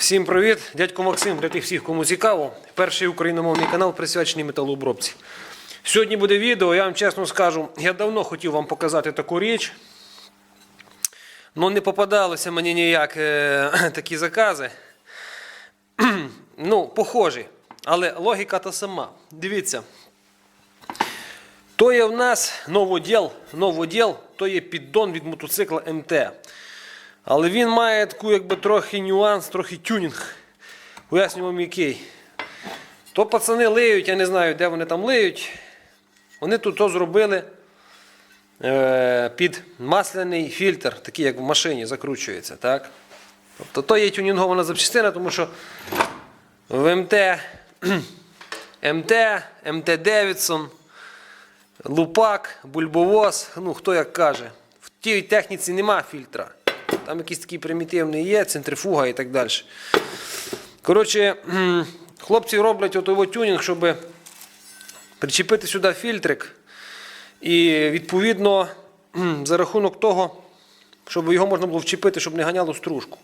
Всім привіт! Дядько Максим для тих всіх, кому цікаво. Перший україномовний канал присвячений металообробці. Сьогодні буде відео, я вам чесно скажу, я давно хотів вам показати таку річ. Ну не попадалися мені ніяк е, такі закази. ну, похожі. Але логіка та сама. Дивіться. То є в нас новоділ, новоділ, то є піддон від мотоцикла МТ. Але він має таку якби трохи нюанс, трохи тюнінг. Поясню вам який. То пацани лиють, я не знаю, де вони там лиють. Вони тут то зробили е, під масляний фільтр, такий як в машині закручується. так? Тобто то є тюнінгована запчастина, тому що в МТ, МТ, МТ Девідсон, Лупак, Бульбовоз, ну хто як каже. В тій техніці нема фільтра. Там якийсь такий примітивний є, центрифуга і так далі. Коротше, хлопці роблять отого тюнінг, щоб причепити сюди фільтрик. І відповідно, за рахунок того, щоб його можна було вчепити, щоб не ганяло стружку.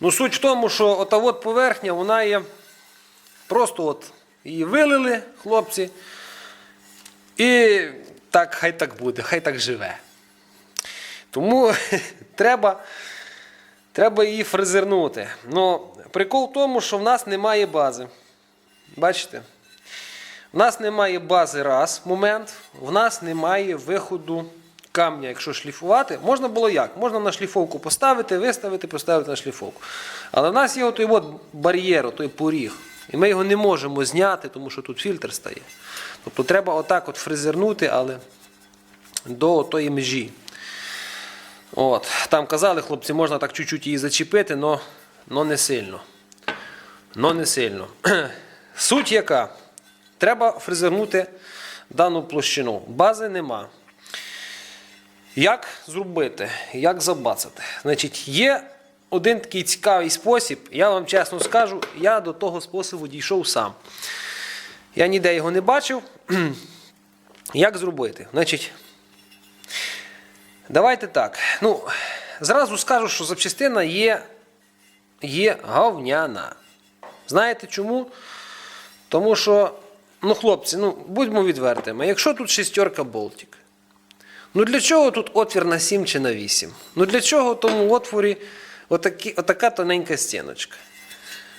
Ну, суть в тому, що ота от поверхня, вона є просто от її вилили хлопці. І так, хай так буде, хай так живе. Тому треба, треба її фрезернути. Ну, прикол в тому, що в нас немає бази. Бачите? В нас немає бази раз момент, в нас немає виходу камня, якщо шліфувати. Можна було як? Можна на шліфовку поставити, виставити, поставити на шліфовку. Але в нас є той от бар'єр, той поріг. І ми його не можемо зняти, тому що тут фільтр стає. Тобто треба отак от фрезернути, але до тої межі. От. Там казали, хлопці, можна так чуть-чуть її зачепити, але не сильно. Но не сильно. Суть яка? Треба фрезернути дану площину. Бази нема. Як зробити? Як забацати? Значить, є один такий цікавий спосіб. Я вам чесно скажу, я до того способу дійшов сам. Я ніде його не бачив. Як зробити? Значить, давайте так. Ну, зразу скажу, що запчастина є, є говняна. Знаєте чому? Тому що, ну, хлопці, ну, будьмо відвертими, якщо тут шестерка болтик, ну для чого тут отвір на 7 чи на 8? Ну для чого в тому отворі отакі, отака тоненька стіночка?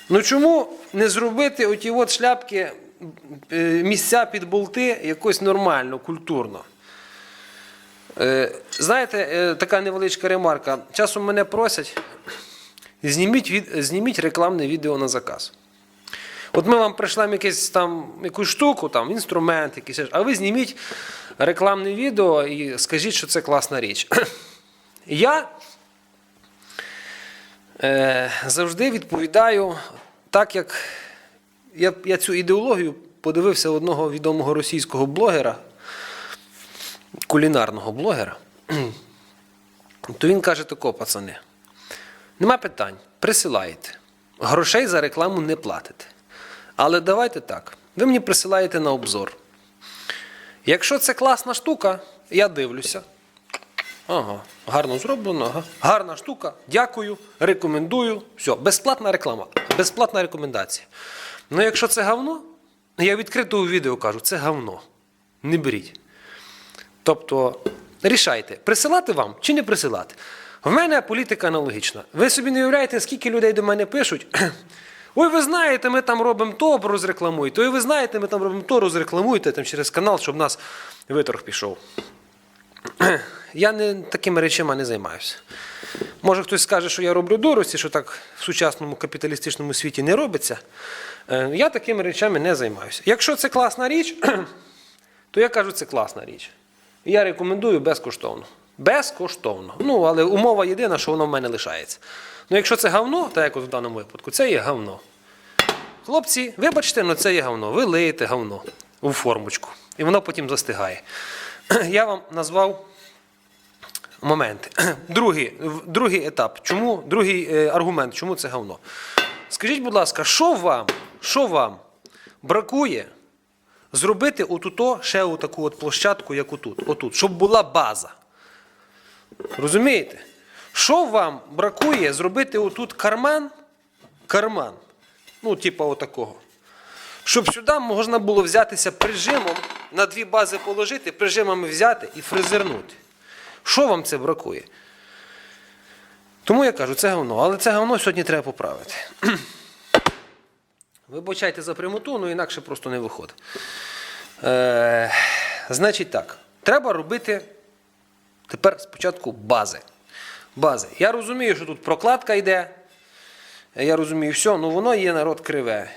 Ну чому не зробити оті от шляпки, е, місця під болти якось нормально, культурно? Е, Знаєте, е, така невеличка ремарка. Часом мене просять, зніміть, зніміть рекламне відео на заказ. От ми вам прийшли якесь там якусь штуку, там, інструмент, якийсь, а ви зніміть рекламне відео і скажіть, що це класна річ. Я е, завжди відповідаю так, як я, я цю ідеологію подивився одного відомого російського блогера, кулінарного блогера. То він каже тако, пацани, нема питань, присилаєте. Грошей за рекламу не платите. Але давайте так. Ви мені присилаєте на обзор. Якщо це класна штука, я дивлюся. Ага, гарно зроблено, ага. Гарна штука, дякую, рекомендую. Все, безплатна реклама, безплатна рекомендація. Ну, якщо це говно, я відкрито у відео кажу, це говно. Не беріть. Тобто, рішайте, присилати вам чи не присилати. В мене політика аналогічна. Ви собі не уявляєте, скільки людей до мене пишуть. Ой, ви знаєте, ми там робимо то, розрекламуйте. Ой, ви знаєте, ми там робимо то, розрекламуйте там через канал, щоб в нас виторг пішов. Я не такими речами не займаюся. Може хтось скаже, що я роблю дурості, що так в сучасному капіталістичному світі не робиться. Е, Я такими речами не займаюся. Якщо це класна річ, то я кажу, це класна річ. Я рекомендую безкоштовно. Безкоштовно. Ну, але умова єдина, що воно в мене лишається. Ну, якщо це говно, так як от в даному випадку, це є говно. Хлопці, вибачте, але це є говно. Ви лиєте говно у формочку. І воно потім застигає. Я вам назвав моменти. Другий, другий етап. Чому, другий е, аргумент, чому це говно? Скажіть, будь ласка, що вам, що вам бракує зробити отуто ще отаку от площадку, як отут, отут, щоб була база? Розумієте? Що вам бракує зробити отут карман карман. Ну, типа отакого. Щоб сюди можна було взятися прижимом, на дві бази положити, прижимами взяти і фрезернути. Що вам це бракує? Тому я кажу, це говно. Але це говно сьогодні треба поправити. Вибачайте за прямоту, ну інакше просто не виходить. Е, значить так, треба робити тепер спочатку бази. Бази. Я розумію, що тут прокладка йде. Я розумію, все, ну воно є народ криве.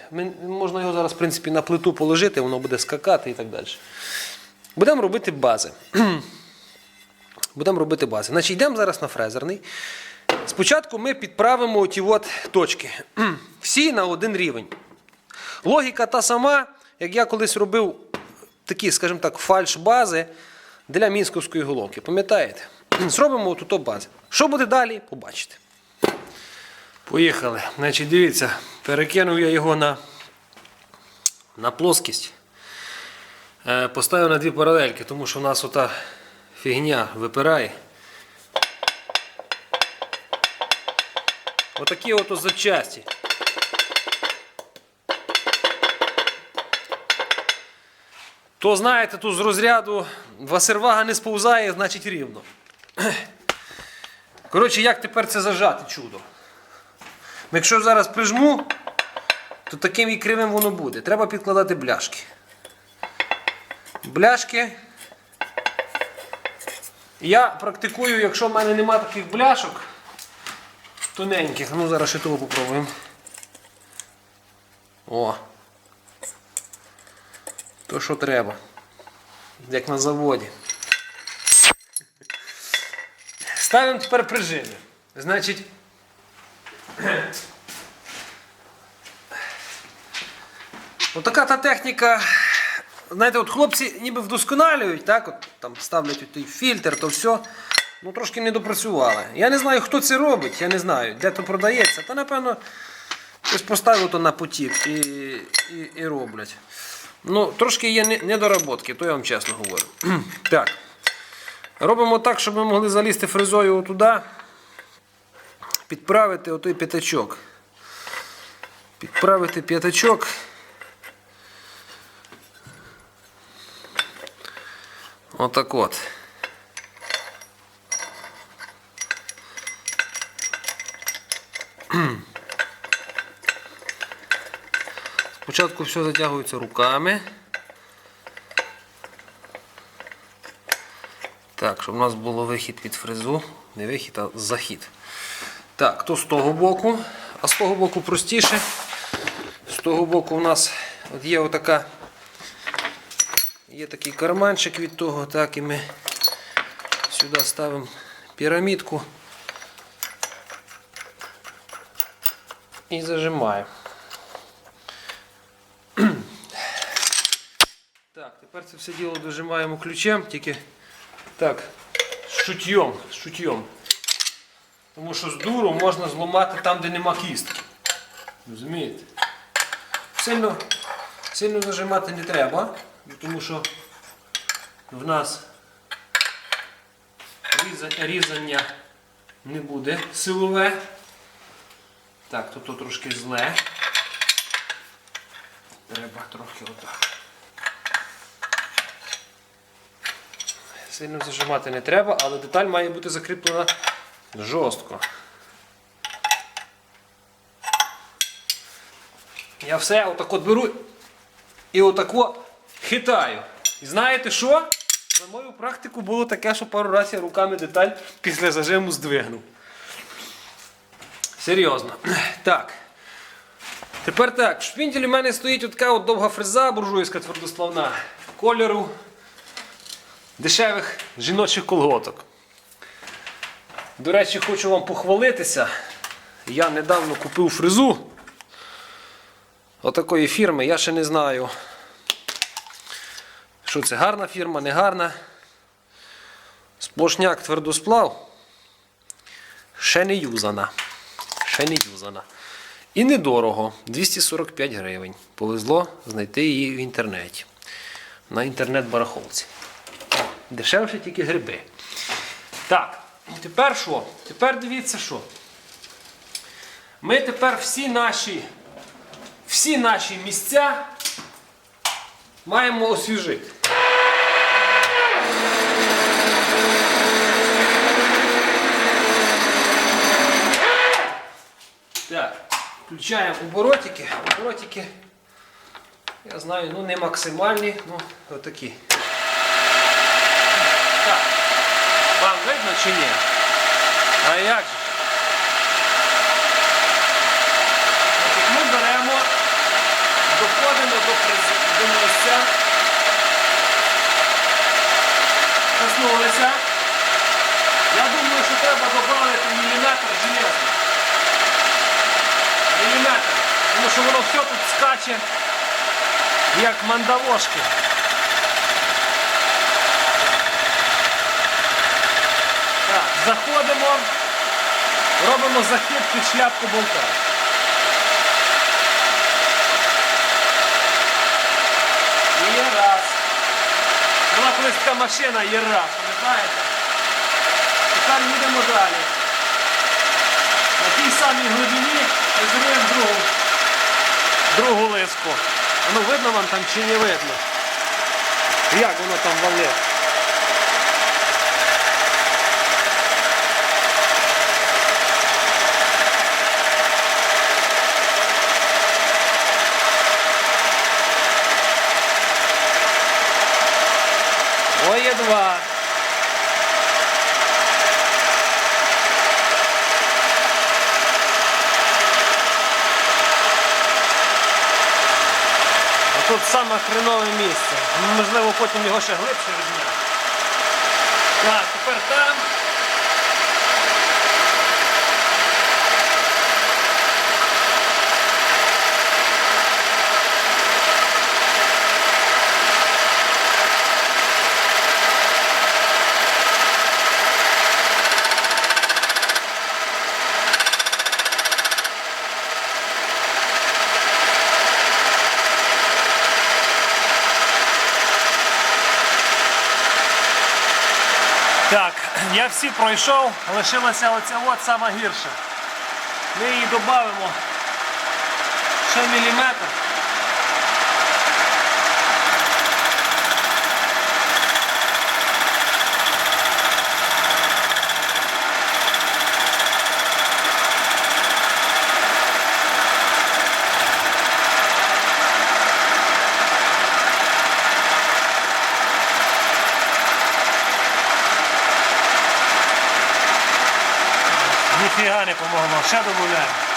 Можна його зараз, в принципі, на плиту положити, воно буде скакати і так далі. Будемо робити бази. Будемо робити бази. Значить, йдемо зараз на фрезерний. Спочатку ми підправимо ті от точки. Всі на один рівень. Логіка та сама, як я колись робив такі, скажімо так, фальш-бази для мінськовської головки. Пам'ятаєте? Зробимо отут бази. Що буде далі, побачите. Поїхали. Значить, дивіться, перекинув я його на, на плоскість. Е, Поставив на дві паралельки, тому що в нас ота фігня випирає. Отакі ото запчасті. То знаєте, тут з розряду Васервага не сповзає, значить рівно. Коротше, як тепер це зажати чудо? Якщо зараз прижму, то таким і кривим воно буде. Треба підкладати бляшки. Бляшки. Я практикую, якщо в мене нема таких бляшок тоненьких, ну зараз ще того попробуємо. О. То що треба. Як на заводі. Ставимо тепер прижими. Значить. Отака та техніка. Знаєте, от хлопці ніби вдосконалюють, так? От, там ставлять той фільтр, то все. Ну трошки не допрацювали. Я не знаю, хто це робить, я не знаю, де то продається. Та напевно хтось поставив то на потік і, і, і роблять. Ну, трошки є недоработки, то я вам чесно говорю. так. Робимо так, щоб ми могли залізти фрезою туди, підправити отой п'ятачок. Підправити п'ятачок. Отак от. Спочатку все затягується руками. Так, щоб у нас було вихід від фрезу. Не вихід, а захід. Так, то з того боку, а з того боку простіше. З того боку у нас от є отака. Є такий карманчик від того, так, і ми сюди ставимо пірамідку і зажимаємо. Так, тепер це все діло дожимаємо ключем, тільки так, з чутьом. Тому що з дуру можна зламати там, де нема кістки. Розумієте? Сильно, сильно зажимати не треба, тому що в нас різання не буде силове. Так, тут трошки зле. Треба трохи отак. Сильно зажимати не треба, але деталь має бути закріплена жорстко. Я все отак от беру і отак от хитаю. І знаєте що? За мою практику було таке, що пару разів я руками деталь після зажиму здвигнув. Серйозно. Так. Тепер так, в шпінтелі в мене стоїть от така от довга фреза буржуйська твердославна кольору дешевих жіночих колготок. До речі, хочу вам похвалитися. Я недавно купив фрезу отакої фірми. Я ще не знаю, що це гарна фірма, не гарна. Сплошняк твердосплав. Ще не юзана. Ще не юзана. І недорого. 245 гривень. Повезло знайти її в інтернеті. На інтернет-барахолці. Дешевше тільки гриби. Так, тепер що? Тепер дивіться що. Ми тепер всі наші, всі наші місця маємо освіжити. Включаємо оборотики. Оборотики, я знаю, ну не максимальні, ну отакі. Так, вам видно чи ні? А як же? Ми беремо, доходимо до, до місця, коснулися. Я думаю, що треба додати міліметр железа. Міліметр. Тому що воно все тут скаче, як мандавошки. Так, заходимо, робимо захід під шляпку болта. І раз. Була колись така машина є раз, пам'ятаєте? Тепер їдемо далі. На тій самій глибині розуміємо другу, другу лиску. А Ну видно вам там чи не видно? Як воно там валить? Двоє два. А Тут саме хренове місце. Можливо, потім його ще глибше візьмемо. Так, тепер там. Так, всі пройшов, лишилася оця от саме гірша. Ми її додамо ще міліметр. Ще додаємо.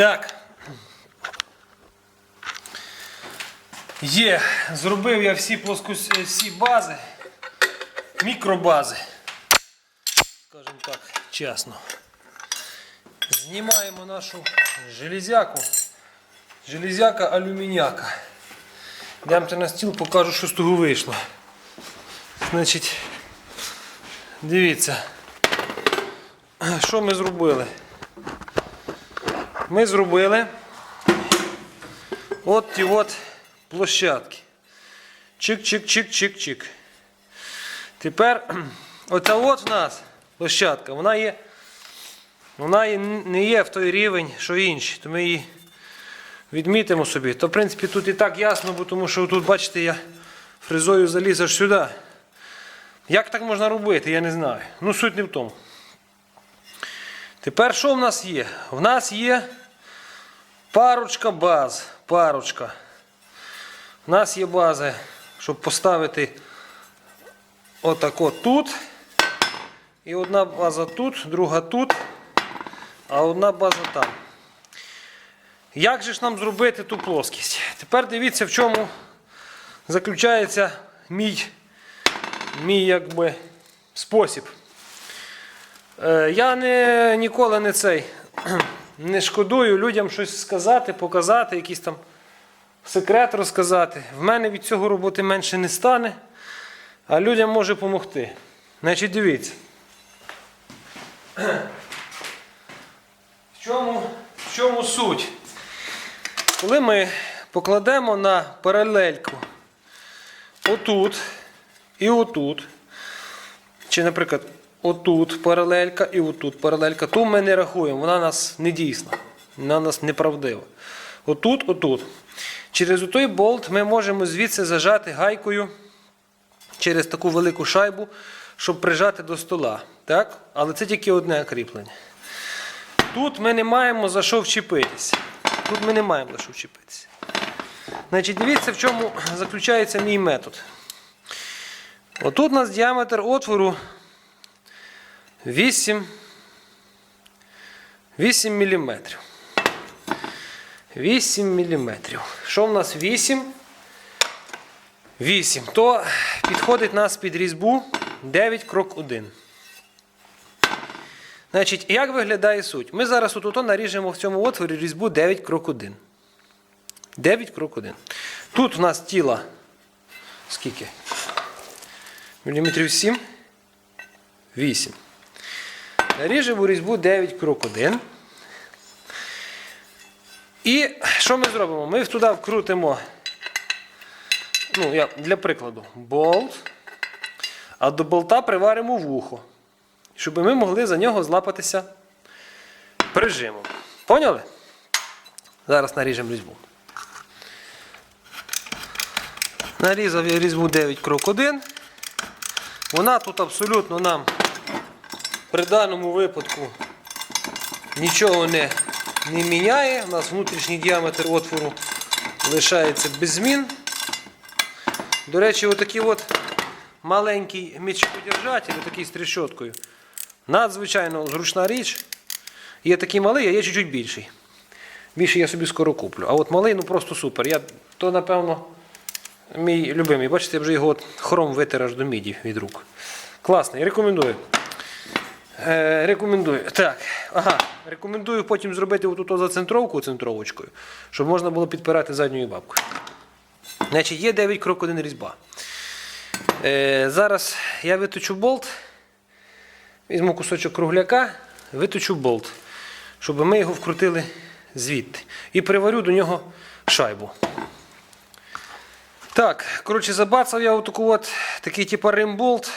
Так. Є, зробив я всі плоскос... е, всі бази, мікробази. Скажімо так, чесно. Знімаємо нашу железяку. Железяка алюміняка. Йдемте на стіл, покажу, що з того вийшло. Значить, дивіться, що ми зробили. Ми зробили от ті от площадки. Чик-чик-чик-чик-чик. Тепер оця от в нас площадка, вона є, вона не є в той рівень, що інші. То ми її відмітимо собі. То, в принципі, тут і так ясно, бо тому що тут, бачите, я фрезою заліз аж сюди. Як так можна робити, я не знаю. Ну, суть не в тому. Тепер що в нас є? В нас є парочка баз. Парочка. У нас є бази, щоб поставити отак от тут. І одна база тут, друга тут, а одна база там. Як же ж нам зробити ту плоскість? Тепер дивіться, в чому заключається мій, мій якби, спосіб. Е, Я не, ніколи не цей не шкодую людям щось сказати, показати, якийсь там секрет розказати. В мене від цього роботи менше не стане, а людям може допомогти. Значить, дивіться. В чому, в чому суть? Коли ми покладемо на паралельку отут і отут, чи, наприклад, отут паралелька і отут паралелька, ту ми не рахуємо, вона нас не дійсна, вона нас неправдива. Отут, отут. Через той болт ми можемо звідси зажати гайкою через таку велику шайбу, щоб прижати до стола. Так? Але це тільки одне кріплення. Тут ми не маємо за що вчепитися. Тут ми не маємо за що вчепитися. Значить, дивіться, в чому заключається мій метод. Отут у нас діаметр отвору 8, 8 мм. 8 мм. Що в нас 8? 8. То підходить нас під різьбу 9 крок 1. Значить, як виглядає суть? Ми зараз отут наріжемо в цьому отворі різьбу 9 крок 1. 9 крок 1. Тут у нас тіло скільки? Міліметрів 7? 8. Наріжемо різьбу 9 крок 1. І що ми зробимо? Ми туди вкрутимо, ну, я, для прикладу, болт, а до болта приваримо вухо, щоб ми могли за нього злапатися прижимом. Поняли? Зараз наріжемо різьбу. Нарізав я різьбу 9 крок 1. Вона тут абсолютно нам при даному випадку нічого не, не міняє. У нас внутрішній діаметр отвору лишається без змін. До речі, отакий от маленький м'ячоподержатель, такий з трещоткою. Надзвичайно зручна річ. Є такий малий, а є чуть-чуть більший. Більший я собі скоро куплю. А от малий ну просто супер. Я, то, напевно, мій любимий. Бачите, я вже його от хром витер аж до міді від рук. Класний, рекомендую. Е, рекомендую. Так, ага. Рекомендую потім зробити отут зацентровку центровочкою, щоб можна було підпирати задньою бабкою. Значить, є 9 крок 1 різьба. Е, зараз я виточу болт, візьму кусочок кругляка, виточу болт, щоб ми його вкрутили звідти. І приварю до нього шайбу. Так, коротше, забацав я отаку от, такий типу римболт.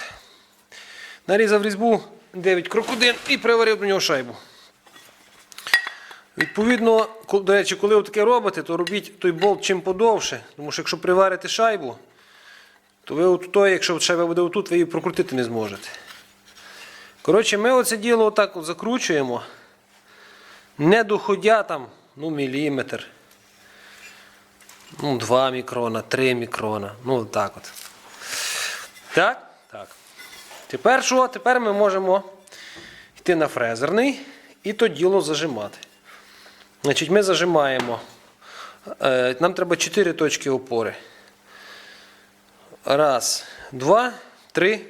Нарізав різьбу 9 крок 1 і приварив до нього шайбу. Відповідно, до речі, коли ви таке робите, то робіть той болт чим подовше. Тому що якщо приварите шайбу, то ви той, якщо шайба буде отут, ви її прокрутити не зможете. Коротше, ми оце діло отак от закручуємо, не доходя там, ну, міліметр, ну, 2 мікрона, 3 мікрона. Ну, так от. Так? Тепер що? Тепер ми можемо йти на фрезерний і то діло зажимати. Значить, ми зажимаємо. Е, Нам треба 4 точки опори. Раз, два, три,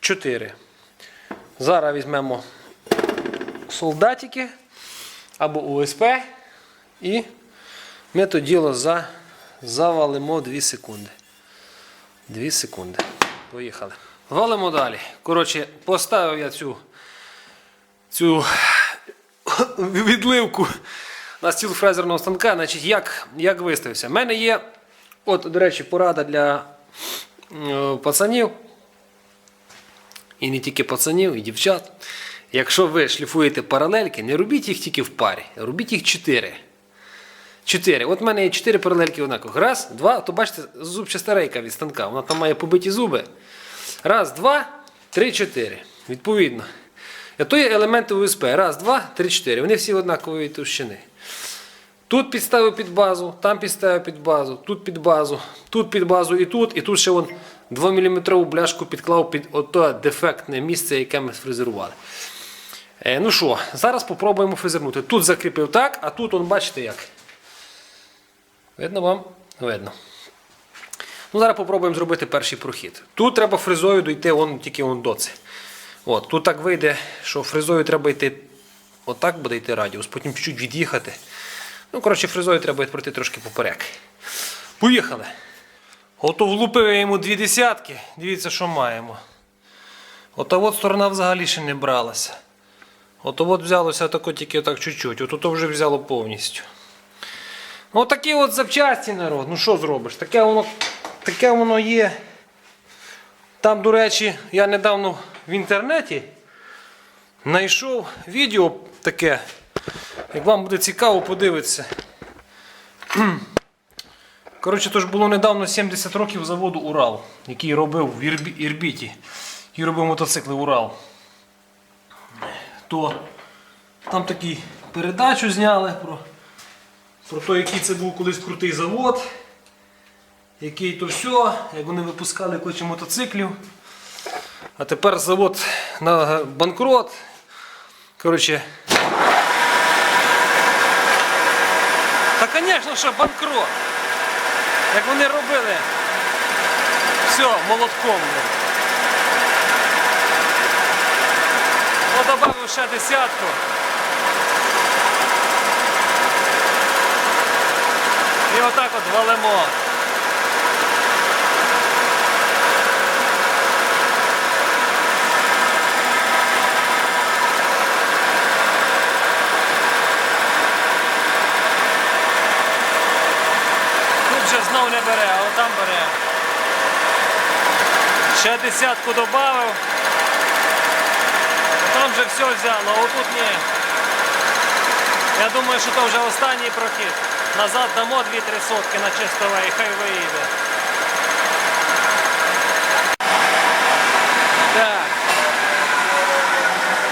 чотири. Зараз візьмемо солдатики або УСП і ми то діло за, завалимо 2 секунди. 2 секунди. Поїхали. Валимо далі. Коротше, поставив я цю, цю відливку на стіл фрезерного станка. Значить, як, як виставився? У мене є, от, до речі, порада для е, пацанів. І не тільки пацанів, і дівчат. Якщо ви шліфуєте паралельки, не робіть їх тільки в парі, робіть їх чотири. Чотири. От в мене є чотири паралельки однакових. Раз, два, то бачите, зубчаста рейка від станка. Вона там має побиті зуби. Раз, два, три, чотири. Відповідно. То є елементи УСП. Раз, два, три, чотири. Вони всі однакової товщини. Тут підставив під базу, там підставив під базу, тут під базу, тут під базу і тут, і тут ще вон 2-мм бляшку підклав під ото дефектне місце, яке ми сфрезерували. Е, ну що, зараз спробуємо фрезернути. Тут закріпив так, а тут, он, бачите як. Видно вам? Видно. Ну, зараз спробуємо зробити перший прохід. Тут треба фрезою дойти вон, тільки вон до це. От, тут так вийде, що фрезою треба йти. Отак буде йти радіус, потім чуть-чуть від'їхати. Ну, коротше, фрезою треба пройти трошки поперек. Поїхали. Ото влупив я йому дві десятки. Дивіться, що маємо. Ота от сторона взагалі ще не бралася. Ото от взялося тако тільки отак чуть-чуть. Ото то вже взяло повністю. Ну, такі от запчасті народ. Ну що зробиш? Таке воно, таке воно є. Там, до речі, я недавно в інтернеті знайшов відео таке. Як вам буде цікаво, подивитися. Коротше, то ж було недавно 70 років заводу Урал, який робив в Ірбіті. Який робив мотоцикли Урал. То там такий передачу зняли про, про те, який це був колись крутий завод, який то все, як вони випускали кучу мотоциклів. А тепер завод на банкрот. Коротше. Та, звісно, що банкрот. Як вони робили. Все, молотком. блін. Ну, добавив ще десятку. І отак от валимо. Тут вже знов не бере, а отам бере. Ще десятку додав. Там вже все взяло, а отут ні. Я думаю, що то вже останній прохід. Назад дамо 2-3 сотки на чистове і хай виїде. Так.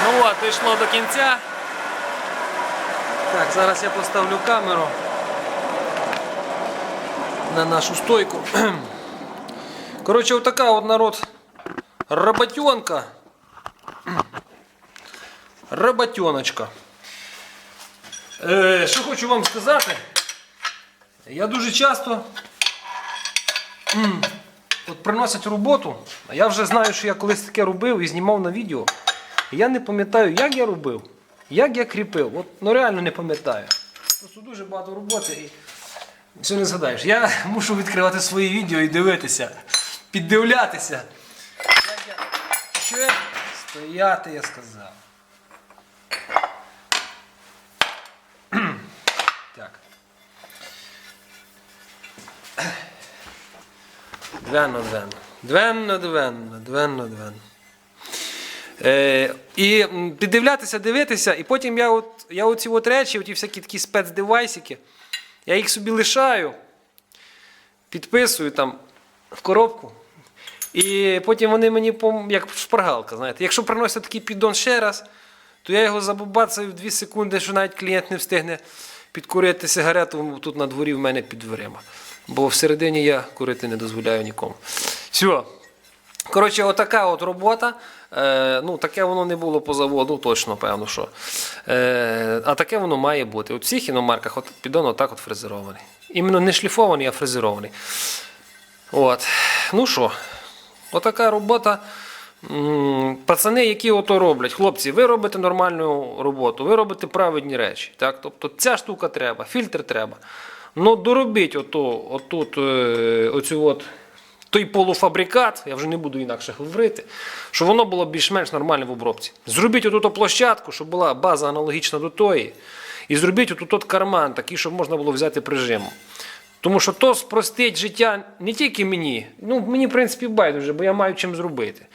Ну от, дійшло до кінця. Так, зараз я поставлю камеру на нашу стойку. Коротше, отака от народ роботенка. Роботеночка. Е, що хочу вам сказати. Я дуже часто от приносять роботу, я вже знаю, що я колись таке робив і знімав на відео. Я не пам'ятаю, як я робив, як я кріпив. От, ну реально не пам'ятаю. Просто дуже багато роботи і все не згадаєш. Я мушу відкривати свої відео і дивитися, піддивлятися. Що я... Стояти, я сказав. Так. Двенно, двенно. Двенно, двенно, двенно, двенно. Е, і піддивлятися, дивитися, і потім я, от, я оці от речі, оті всякі такі спецдевайсики, я їх собі лишаю, підписую там в коробку. І потім вони мені як шпаргалка, знаєте. Якщо приносять такий піддон ще раз, то я його забабацаю в 2 секунди, що навіть клієнт не встигне підкурити сигарету тут на дворі в мене під дверима. Бо всередині я курити не дозволяю нікому. Все. Коротше, отака от робота. Е, ну, таке воно не було по заводу, точно, певно, що. Е, а таке воно має бути. У всіх іномарках от, піддон отак от фрезерований. Іменно не шліфований, а фрезерований. От. Ну що, отака робота. Пацани, які ото роблять, хлопці, ви робите нормальну роботу, ви робите праведні речі. Так? Тобто ця штука треба, фільтр треба. Ну доробіть ото, отут, е, оцю от, той полуфабрикат, я вже не буду інакше говорити, щоб воно було більш-менш нормально в обробці. Зробіть отут площадку, щоб була база аналогічна до тої. І зробіть отут от карман, такий, щоб можна було взяти прижимом. Тому що то спростить життя не тільки мені, ну мені, в принципі, байдуже, бо я маю чим зробити.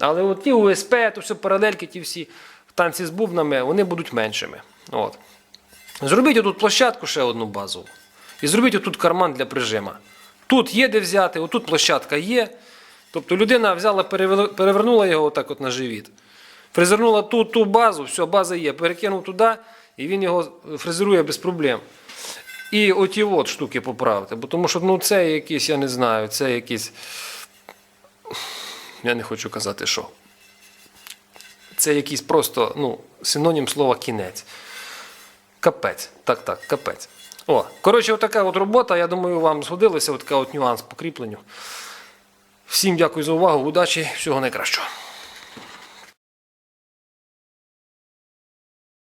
Але от ті УСП, то все паралельки, ті всі танці з бубнами, вони будуть меншими. От. Зробіть отут площадку ще одну базову. І зробіть отут карман для прижима. Тут є де взяти, отут площадка є. Тобто людина взяла, перевернула його отак от на живіт. Фрезернула ту, ту базу, все, база є, перекинув туди, і він його фрезерує без проблем. І оті от штуки поправити. Бо тому що ну, це якісь, я не знаю, це якісь. Я не хочу казати, що. Це якийсь просто ну, синонім слова кінець. Капець. Так, так, капець. О, коротше, отака от робота. Я думаю, вам згодилася, Отака от нюанс по кріпленню. Всім дякую за увагу, удачі, всього найкращого.